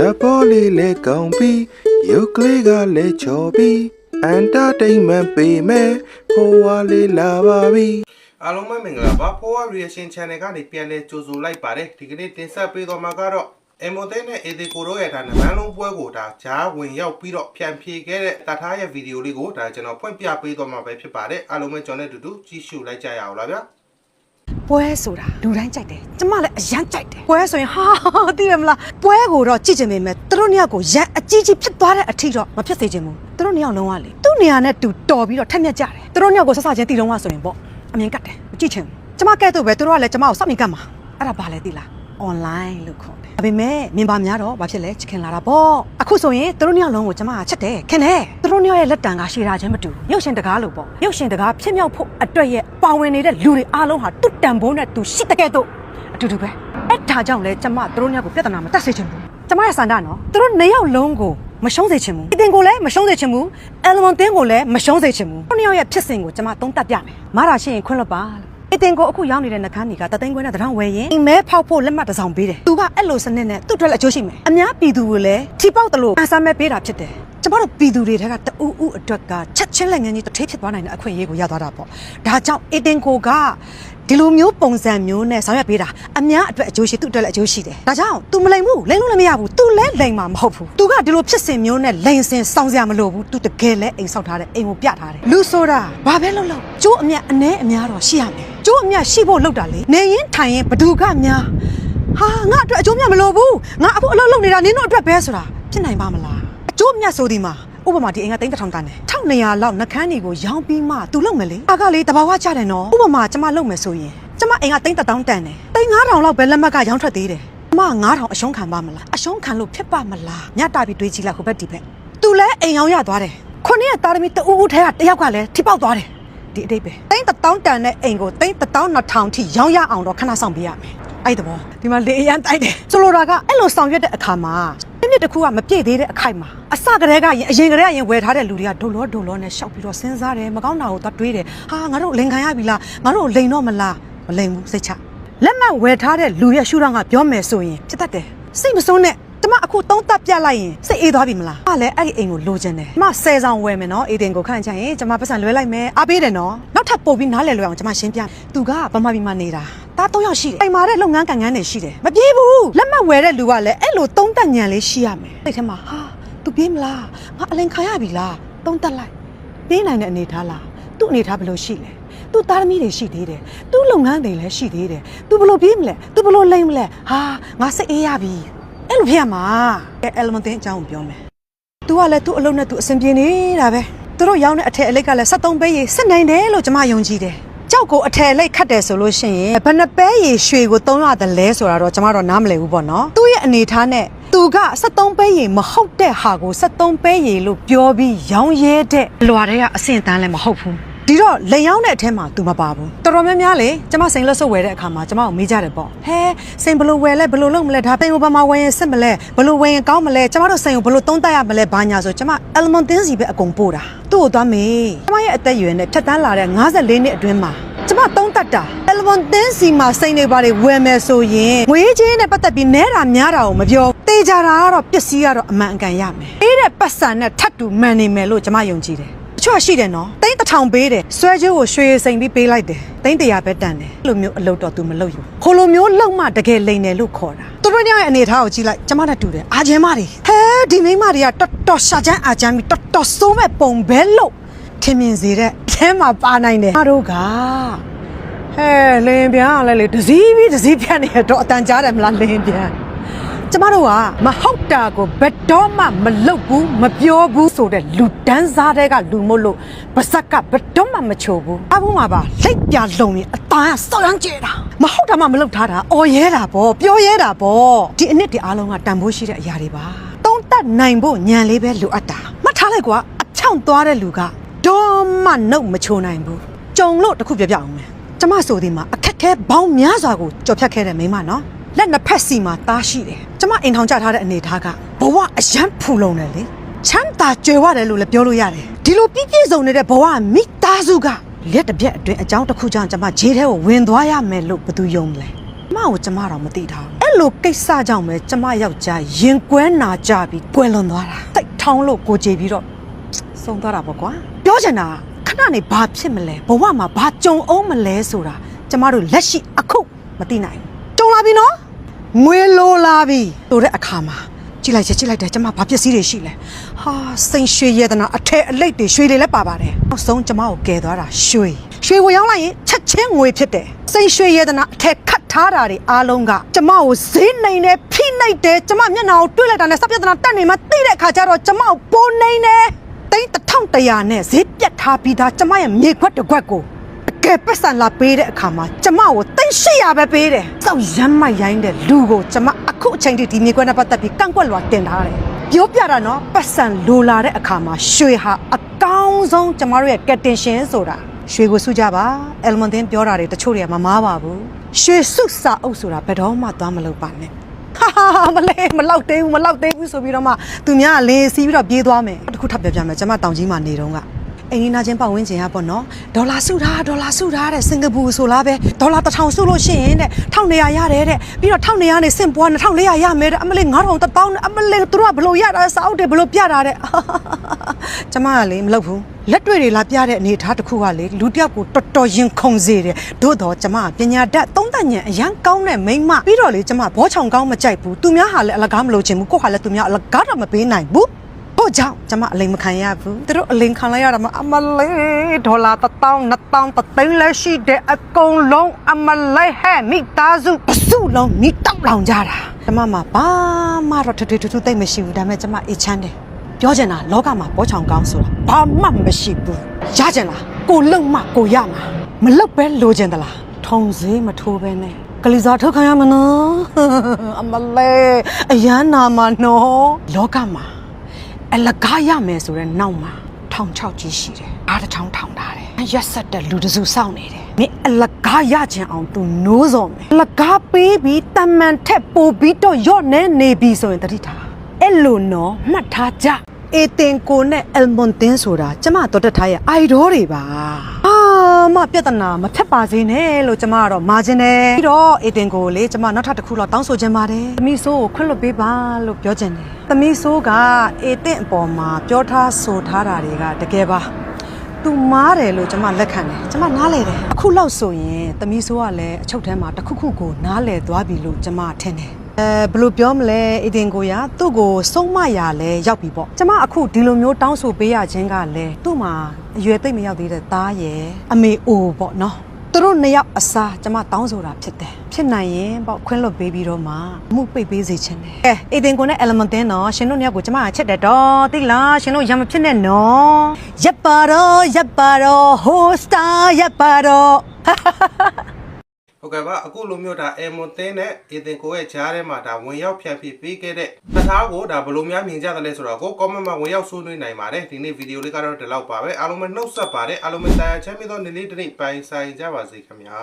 ဇပေါ်လေးလဲကောင်းပြီးရုပ်ကလေးကလည်းချော်ပြီးအန်တာတိန်မန်ပေးမယ်ဖိုးဝါလေးလာပါပြီအားလုံးပဲမင်္ဂလာပါဖိုးဝါ reaction channel ကနေပြန်လဲကြိုဆိုလိုက်ပါတယ်ဒီကနေ့တင်ဆက်ပေးသွားမှာကတော့အမိုတဲနဲ့အေဒီကိုတို့ရဲ့ဒါနမန်းလုံးပွဲကိုဒါဂျားဝင်ရောက်ပြီးတော့ဖြန့်ဖြေခဲ့တဲ့တထားရဲ့ဗီဒီယိုလေးကိုဒါကျွန်တော်ဖွင့်ပြပေးသွားမှာပဲဖြစ်ပါတယ်အားလုံးပဲကျွန်တော်နဲ့အတူတူကြည့်ရှုလိုက်ကြရအောင်လားဗျာ ပွဲဆိုတာလူတိုင်းကြိုက်တယ်ကျမလည်းအရန်ကြိုက်တယ်ပွဲဆိုရင်ဟာသိရမလားပွဲကိုတော့ကြည့်ချင်ပေမဲ့သူတို့နှစ်ယောက်ကိုရန်အကြီးကြီးဖြစ်သွားတဲ့အထိတော့မဖြစ်စေချင်ဘူးသူတို့နှစ်ယောက်လုံးဝလေသူ့နေရာနဲ့တူတော်ပြီးတော့ထက်မြက်ကြတယ်သူတို့နှစ်ယောက်ကိုဆက်ဆချင်းတီလုံးဝဆိုရင်ပေါ့အမြင်ကတ်တယ်မကြည့်ချင်ဘူးကျမကဲ့သို့ပဲသူတို့ကလည်းကျမကိုစောင့်မြင်ကတ်မှာအဲ့ဒါဘာလဲသိလား online လို့ခေါ်တယ်ဒါပေမဲ့မြင်ပါများတော့ဘာဖြစ်လဲချခင်လာတာပေါ့အခုဆိုရင်သူတို့နှစ်ယောက်လုံးကိုကျမကချက်တယ်ခင်တယ်သူတို့နှစ်ယောက်ရဲ့လက်တံကရှည်တာချင်းမတူရုပ်ရှင်တကားလို့ပေါ့ရုပ်ရှင်တကားဖြစ်မြောက်ဖို့အတွက်ရဲ့ပါဝင်နေတဲ့လူတွေအားလုံးဟာသူ့တန်ဖိုးနဲ့သူရှိတဲ့ကဲ့သို့အတူတူပဲအဲ့ဒါကြောင့်လဲကျမသူတို့နှစ်ယောက်ကိုပြဿနာမတက်စေချင်ဘူးကျမရဲ့စန္ဒနော်သူတို့နှစ်ယောက်လုံးကိုမရှုံးစေချင်ဘူးအတင်ကိုလည်းမရှုံးစေချင်ဘူးအယ်လမွန်တင်းကိုလည်းမရှုံးစေချင်ဘူးသူတို့နှစ်ယောက်ရဲ့ဖြစ်စဉ်ကိုကျမသုံးသပ်ပြမယ်မားတာရှိရင်ခွင့်လွှတ်ပါလို့ အတင်ကိုအခုရောက်နေတဲ့နှကန်းတွေကတသိန်းခွဲနဲ့တထောင်ဝယ်ရင်အိမ်မဲဖောက်ဖို့လက်မှတ်တစ်စောင်ပေးတယ်။သူကအဲ့လိုစနစ်နဲ့သူ့အတွက်လည်းအကျိုးရှိမယ်။အများပြည်သူကိုလည်းထိပေါက်တယ်လို့အဆမ်းမဲ့ပေးတာဖြစ်တယ်။ကျ မတို့ပြည်သူတွေထက်ကတူးဦးအတွက်ကချက်ချင်းလက်ငန်းကြီးတစ်ထိပ်ဖြစ်သွားနိုင်တဲ့အခွင့်အရေးကိုရသွားတာပေါ့။ဒါကြောင့်အတင်ကိုကဒီလိုမျိုးပုံစံမျိုးနဲ့ဆောင်ရွက်ပေးတာအများအတွက်အကျိုးရှိသူ့အတွက်လည်းအကျိုးရှိတယ်။ဒါကြောင့် तू မလိမ်ဘူးလိမ်လို့လည်းမရဘူး။ तू လည်းလိမ်မှာမဟုတ်ဘူး။ तू ကဒီလိုဖြစ်စဉ်မျိုးနဲ့လိမ်စင်စောင့်စရာမလိုဘူး။ तू တကယ်လည်းအိမ်ဆောက်ထားတဲ့အိမ်ကိုပြထားတယ်။လူဆိုတာဘာပဲလုပ်လို့ကျိုးအမြတ်အနှဲအများတော့ရှိရမယ်။ကျိုးအမြတ်ရှိဖို့လုပ်တာလေ။နေရင်ထိုင်ရင်ဘသူကများဟာငါအတွက်အကျိုးမြတ်မလိုဘူး။ငါအခုအလုပ်လုပ်နေတာနင်တို့အတွက်ပဲဆိုတာဖြစ်နိုင်ပါမလား။အ ကျိုးမြတ်ဆိုဒီမှာဥပမာဒီအိမ်ကတိန်းတစ်ထောင်တန်းတယ်1200လောက်နှကန်းတွေကိုရောင်းပြီးမှ तू လုပ်မယ်လေ။အာကလေတဘာဝကြတယ်နော်။ဥပမာကျမလုပ်မယ်ဆိုရင်ကျမအိမ်ကတိန်းတစ်တောင်းတန်းတယ်။တိန်း9000လောက်ပဲလက်မှတ်ကရောင်းထွက်သေးတယ်။ကျမ9000အရှုံးခံပါမလား။အရှုံးခံလို့ဖြစ်ပါမလား။ညတာပြီးတွေးကြည့်လိုက်ဟိုဘက်ဒီဘက်။ तू လည်းအိမ်ရောင်းရသွားတယ်။ခုနှစ်ရက်သားသမီးတဦးဦးထဲကတယောက်ကလည်းထိပေါက်သွားတယ်။ဒီအတိတ်ပဲတိန်းတစ်တောင်းတန်တဲ့အိမ်ကိုတိန်းတစ်တောင်း2000ထိရောင်းရအောင်တော့ခဏဆောင်ပေးရမယ်။အဲ့တဘောဒီမှာလေအရန်တိုက်တယ်ဆိုလိုတာကအဲ့လိုဆောင်ရွက်တဲ့အခါမှာ မိနစ်တစ်ခုကမပြည့်သေးတဲ့အခိုက်မှာအစကတည်းကရင်အရင်ကတည်းကရင်ဝယ်ထားတဲ့လူတွေကဒုလောဒုလောနဲ့ရှောက်ပြီးတော့စဉ်းစားတယ်မကောင်းတာကိုသွားတွေးတယ်ဟာငါတို့လိန်ခံရပြီလားငါတို့လိန်တော့မလားမလိန်ဘူးစိတ်ချလက်မှတ်ဝယ်ထားတဲ့လူရဲ့ရှုထောင့်ကပြောမယ်ဆိုရင်ဖြစ်တတ်တယ်စိတ်မစိုးနဲ့ကျမအခုသုံးသပ်ပြလိုက်ရင်စိတ်အေးသွားပြီမလား။ဟာလည်းအဲ့ဒီအိမ်ကိုလိုချင်တယ်။ကျမဆယ်ဆောင်ဝယ်မယ်နော်။အေးတင်ကိုခန့်ချင်ရင်ကျမပတ်စံလွဲလိုက်မယ်။အားပေးတယ်နော်။နောက်ထပ်ပို့ပြီးနားလည်လွယ်အောင်ကျမရှင်းပြ။သူကဗမာပြည်မှာနေတာ။ သား၃ယောက်ရှိတယ်အိမ်မှာတဲ့လုပ်ငန်းကံငန်းတွေရှိတယ်မပြေးဘူးလက်မှတ်ဝယ်တဲ့လူကလည်းအဲ့လိုသုံးသက်ညံလေးရှိရမယ်စိတ်ထဲမှာဟာ तू ပြေးမလားငါအလင်ခံရပြီလားသုံးသက်လိုက်ပြေးနိုင်တဲ့အနေထားလားသူ့အနေထားဘယ်လိုရှိလဲသူ့သားသမီးတွေရှိသေးတယ်သူ့လုပ်ငန်းတွေလည်းရှိသေးတယ်သူဘယ်လိုပြေးမလဲသူဘယ်လိုလိမ့်မလဲဟာငါစိတ်အေးရပြီအဲ့လိုဖြစ်ရမှာကဲ element အကြောင်းကိုပြောမယ် तू ကလည်းသူ့အလုပ်နဲ့သူအဆင်ပြေနေတာပဲသူတို့ရောင်းတဲ့အထက်အလိတ်ကလည်း73ပေးရေစစ်နိုင်တယ်လို့ကျွန်မယုံကြည်တယ် ကြောက်ကိုအထည်အလိတ်ခတ်တယ်ဆိုလို့ရှိရင်ဘယ်နှပဲရေရွှေကို3ရတယ်လဲဆိုတာတော့ကျွန်မတော့နားမလည်ဘူးပေါ့နော်သူ့ရဲ့အနေထားနဲ့သူက73ပဲရေမဟုတ်တဲ့ဟာကို73ပဲရေလို့ပြောပြီးရောင်းရဲတဲ့လွာတွေကအဆင့်အတန်းလည်းမဟုတ်ဘူးဒီတော့လိန်ရောက်တဲ့အထက်မှာ तू မပါဘူးတော်တော်များများလေကျမစိန်လွတ်ဆုပ်ဝယ်တဲ့အခါမှာကျမကိုမေးကြတယ်ပေါ့ဟဲစိန်ဘယ်လိုဝယ်လဲဘယ်လိုလုပ်မလဲဒါပိန်ကိုဘာမှဝယ်ရင်စစ်မလဲဘယ်လိုဝယ်ရင်ကောင်းမလဲကျမတို့စိန်ကိုဘယ်လိုသုံးသပ်ရမလဲဘာညာဆိုကျမ element တင်းစီပဲအကုန်ပို့တာသူ့ကိုသွားမေးကျမရဲ့အသက်အရွယ်နဲ့ဖြတ်တန်းလာတဲ့54နှစ်အတွင်းမှာ ကျမသုံးသက်တာ element တင်းစီမှာစိန်တွေပါတယ်ဝယ်မယ်ဆိုရင်ငွေချင်းနဲ့ပတ်သက်ပြီးနဲတာများတာကိုမပြောတေးကြတာကတော့ပစ္စည်းကတော့အမှန်အကန်ရမယ်အေးတဲ့ပတ်စံနဲ့ထပ်တူမှန်နေမယ်လို့ကျမယုံကြည်တယ်အချွတ်ရှိတယ်နော်တိန်းတစ်ထောင်ပေးတယ်ဆွဲကျိုးကိုရွှေစိန်ပြီးပေးလိုက်တယ်တိန်းတရာပဲတန်တယ်အဲ့လိုမျိုးအလုပ်တော့ तू မလုပ်ယူခိုလိုမျိုးလုံမှတကယ်လိန်တယ်လို့ခေါ်တာသူတို့ညရဲ့အနေထားကိုကြည့်လိုက်ကျမနဲ့တူတယ်အာကျင်းမတွေဟဲဒီမိန်းမတွေကတော်တော်ရှာချမ်းအာချမ်းပြီးတော်တော်စိုးမဲ့ပုံပဲလို့ထင်မြင်စေတဲ့ အဲမှာပါနိုင်တယ်ငါတို့ကဟဲလင်းပြန်လဲလေဒစည်းပြီးဒစည်းပြန်နေတော့အတန်ကြားတယ်မလားလင်းပြန်ကျမတို့ကမဟုတ်တာကိုဘယ်တော့မှမလုပ်ဘူးမပြောဘူးဆိုတဲ့လူတန်းစားတဲ့ကလူမို့လို့ပါဇက်ကဘယ်တော့မှမချိုဘူးအဘူးမှာပါလက်ပြလုံရင်အตาကစောက်ရမ်းကျဲတာမဟုတ်တာမှမလုပ်ထားတာအော်ရဲတာပေါ့ပြောရဲတာပေါ့ဒီအနစ်တွေအားလုံးကတန်ဖိုးရှိတဲ့အရာတွေပါတုံးတက်နိုင်ဖို့ညံလေးပဲလိုအပ်တာမှတ်ထားလိုက်ကွာအချောင်သွားတဲ့လူကဒေါ မှနှုတ်မချိုနိုင်ဘူးကြုံလို့တစ်ခုပြပြအောင်မယ်ကျမဆိုဒီမှာအခက်ခဲဘောင်းများစွာကိုကြော်ဖြတ်ခဲ့တဲ့မိန်းမနော်လက်နှစ်ဖက်စီမှာတားရှိတယ်။ကျမအိမ်ထောင်ကြထားတဲ့အနေထားကဘဝအယမ်းဖူလုံတယ်လေ။ချမ်းသာကြွယ်ဝတယ်လို့လည်းပြောလို့ရတယ်။ဒီလိုပြည့်ပြည့်စုံနေတဲ့ဘဝမိသားစုကလက်တစ်ပြက်အတွင်းအကြောင်းတစ်ခုကြောင့်ကျမဂျေးထဲကိုဝင်သွားရမယ်လို့ဘယ်သူယုံမလဲ။ကျမကိုကျမတော့မသိထားဘူး။အဲ့အဲ့လိုကိစ္စကြောင့်ပဲကျမယောက်ျားရင်ကွဲနာကြပြီးကွဲလွန်သွားတာတိတ်ထောင်းလို့ကိုကြည်ပြီးတော့ဆုံးသွားတာပေါ့ကွာပြောချင်တာခ ဏနေဘာဖြစ်မလဲဘဝမှာဘာကြုံအောင်မလဲဆိုတာကျမတို့လက်ရှိအခုမသိနိုင်ဘူးကြုံလာပြီနော်ငွေလိုလာပြီဆိုတဲ့အခါမှာကြည့်လိုက်ချက်ကြည့်လိုက်တယ်ကျမဘာပစ္စည်းတွေရှိလဲဟာစိန်ရွှေရတနာအထက်အလိတ်တွေရွှေတွေလည်းပါပါတယ်နောက်ဆုံးကျမကိုကယ်သွားတာရွှေရွှေကိုရောင်းလိုက်ရင်ချက်ချင်းငွေဖြစ်တယ်စိန်ရွှေရတနာအထက်ခတ်ထားတာတွေအားလုံးကကျမကိုဈေးနိုင်တယ်ဖိနိုင်တယ်ကျမမျက်နှာကိုတွေးလိုက်တာနဲ့စပြဿနာတက်နေမှသိတဲ့အခါကျတော့ကျမကိုပိုနိုင်တယ် တိန်း1100နဲ့ဈေးပြတ်ထားပြီးသားကျမရဲ့မြေခွက်တစ်ခွက်ကိုတကယ်ပတ်စံလာပေးတဲ့အခါမှာကျမကိုတိန်း800ပဲပေးတယ်စောက်ရမ်းမိုက်ရိုင်းတဲ့လူကိုကျမအခုအချိန်ထိဒီမြေခွက်နဲ့ပတ်သက်ပြီးကန့်ကွက်လွှာတင်ထားတယ်ပြောပြတာနော်ပတ်စံလိုလာတဲ့အခါမှာရွှေဟာအကောင်းဆုံးကျမတို့ရဲ့ကက်တင်ရှင်ဆိုတာရွှေကိုစုကြပါအယ်မွန်တင်ပြောတာတွေတချို့တွေကမမားပါဘူးရွှေစုစာအုပ်ဆိုတာဘယ်တော့မှသွားမလုပ်ပါနဲ့ ဟာဟာဟာမလဲမလောက်သေးဘူးမလောက်သေးဘူးဆိုပြီးတော့မှသူများကလင်းစီးပြီးတော့ပြေးသွားမယ်တစ်ခုထပ်ပြောပြမယ်ကျွန်မတောင်ကြီးမှာနေတော့ကအိမ်နီးနားချင်းပတ်ဝန်းကျင်ကပေါ့နော်ဒေါ်လာစုထားဒေါ်လာစုထားတဲ့စင်ကာပူဆိုလားပဲဒေါ်လာတစ်ထောင်စုလို့ရှိရင်တဲ့1200ရတယ်တဲ့ပြီးတော့1200နဲ့စင်ပွား2400ရမယ်တဲ့အမလေး9000 1000နဲ့အမလေးသူတို့ကဘလို့ရတာစာအုပ်တွေဘလို့ပြတာတဲ့ကျွန်မကလေမလုပ်ဘူး လက်တွေ့တွေလာပြတဲ့အနေအထားတစ်ခုကလေလူတစ်ယောက်ကိုတော်တော်ရင်ခုန်စေတယ်သို့တော့ကျွန်မကပညာတတ်သုံးသပ်ဉာဏ်အရန်ကောင်းတဲ့မိန်းမပြီးတော့လေကျွန်မဘောချောင်ကောင်းမကြိုက်ဘူးသူများဟာလည်းအလကားမလို့ချင်ဘူးကိုယ့်ဟာလည်းသူများအလကားတော့မပေးနိုင်ဘူးဟုတ်ကြောင့်ကျွန်မအလိမ်မခံရဘူးသူတို့အလိမ်ခံလိုက်ရတာမအမလေးဒေါ်လာ1000 2000တသိန်းလည်းရှိတဲ့အကုန်လုံးအမလေးဟဲ့မိသားစုပစုလုံးမိတောက်လောင်ကြတာကျွန်မမှာဘာမှတော့ထွတ်ထွတ်ထွတ်သိမ့်မရှိဘူးဒါပေမဲ့ကျွန်မအေးချမ်းတယ် ပြောချင်တာလောကမှာဘောချောင်ကောင်းဆိုတာဘာမှမရှိဘူးရချင်လားကိုလုံမှကိုရမှာမလုံပဲလိုချင်သလားထုံစည်းမထိုးပဲနဲ့ကလေးစားထုတ်ခံရမနော်အမလေးအရန်နာမနော်လောကမှာအလကားရမယ်ဆိုတဲ့နောက်မှာထောင်ချောက်ကြီးရှိတယ်အားတစ်ချောင်းထောင်ထားတယ်ရက်ဆက်တဲ့လူတစုစောင့်နေတယ်မင်းအလကားရချင်အောင်သူနိုးစော်မယ်အလကားပေးပြီးတမန်ထက်ပိုပြီးတော့ရော့နေနေပြီဆိုရင်တတိထားအဲ့လိုနော်မှတ်ထားကြ အေတင်ကိုနဲ့အယ်မွန်တင်ဆိုတာကျမတော်တက်ထားရဲ့အိုင်ဒေါတွေပါအာမပြဿနာမဖြတ်ပါစေနဲ့လို့ကျမကတော့မာခြင်းတယ်ပြီးတော့အေတင်ကိုလေကျမနောက်ထပ်တစ်ခုတော့တောင်းဆိုခြင်းပါတယ်သမီးဆိုးကိုခွင့်လွှတ်ပေးပါလို့ပြောခြင်းတယ်သမီးဆိုးကအေတင်အပေါ်မှာပြောထားဆိုထားတာတွေကတကယ်ပါသူမားတယ်လို့ကျမလက်ခံတယ်ကျမနားလဲတယ်အခုလောက်ဆိုရင်သမီးဆိုးကလည်းအချုပ်ထဲမှာတစ်ခုခုကိုနားလဲသွားပြီလို့ကျမထင်တယ် အဲဘယ်လိုပြောမလဲအတင်ကိုရသူ့ကိုစုံမရလဲရောက်ပြီပေါ့ကျမအခုဒီလိုမျိုးတောင်းဆိုပေးရခြင်းကလည်းသူ့မှာအရွယ်သိမ့်မရောက်သေးတဲ့သားရယ်အမေအိုပေါ့နော်သူတို့နှစ်ယောက်အစားကျမတောင်းဆိုတာဖြစ်တယ်ဖြစ်နိုင်ရင်ပေါ့ခွင့်လွတ်ပေးပြီးတော့မှအမှုပိတ်ပေးစေချင်တယ်အဲအတင်ကိုနဲ့ element တင်းတော့ရှင်တို့နှစ်ယောက်ကိုကျမကချက်တယ်တော့သိလားရှင်တို့ရံမဖြစ်နဲ့နော်ရပ်ပါတော့ရပ်ပါတော့ဟိုစတာရပ်ပါတော့ ဟုတ်ကဲ့ပါအခုလိုမျိုးဒါအယ်မွန်တင်းနဲ့အေတင်ကိုရဲ့ဂျားထဲမှာဒါဝင်ရောက်ဖြန့်ဖြစ်ပေးခဲ့တဲ့တသားကိုဒါဘယ်လိုများမြင်ကြတယ်လဲဆိုတော့ကို comment မှာဝင်ရောက်ဆွေးနွေးနိုင်ပါတယ်ဒီနေ့ဗီဒီယိုလေးကတော့ဒီလောက်ပါပဲအားလုံးပဲနှုတ်ဆက်ပါတယ်အားလုံးပဲတာယာချမ်းမြေ့သောနေ့လေးတစ်နေ့ပိုင်ဆိုင်ကြပါစေခင်ဗျာ